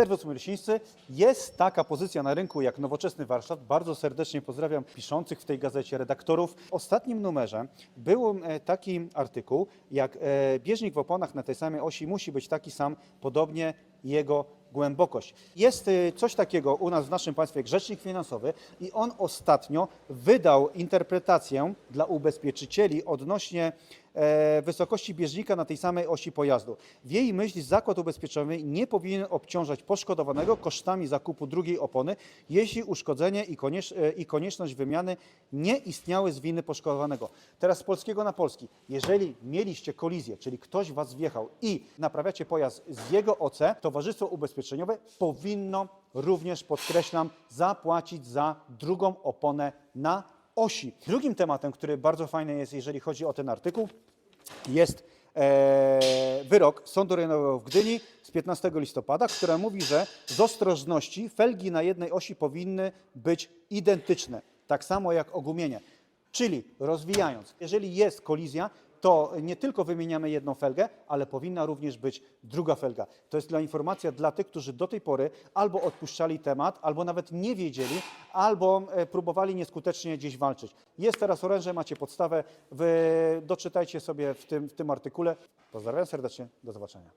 Serwus Myrsińscy. Jest taka pozycja na rynku jak nowoczesny warsztat. Bardzo serdecznie pozdrawiam piszących w tej gazecie redaktorów. W ostatnim numerze był e, taki artykuł, jak e, bieżnik w oponach na tej samej osi musi być taki sam, podobnie jego głębokość. Jest e, coś takiego u nas w naszym państwie rzecznik finansowy i on ostatnio wydał interpretację dla ubezpieczycieli odnośnie wysokości bieżnika na tej samej osi pojazdu. W jej myśli zakład ubezpieczeniowy nie powinien obciążać poszkodowanego kosztami zakupu drugiej opony, jeśli uszkodzenie i, e, konieczność wymiany nie istniały z winy poszkodowanego. Teraz z polskiego na polski. Jeżeli mieliście kolizję, czyli ktoś was wjechał i naprawiacie pojazd z jego OC, Towarzystwo Ubezpieczeniowe powinno również, podkreślam, zapłacić za drugą oponę na osi. Drugim tematem, który bardzo fajny jest, jeżeli chodzi o ten artykuł, jest e, wyrok Sądu Rejonowego w Gdyni z 15 listopada, który mówi, że z ostrożności felgi na jednej osi powinny być identyczne, tak samo jak ogumienie. Czyli rozwijając, jeżeli jest kolizja, to nie tylko wymieniamy jedną felgę, ale powinna również być druga felga. To jest dla informacja dla tych, którzy do tej pory albo odpuszczali temat, albo nawet nie wiedzieli, albo e, próbowali nieskutecznie gdzieś walczyć. Jest teraz oręże, macie podstawę, doczytajcie sobie w tym, w tym artykule. Pozdrawiam serdecznie, do zobaczenia.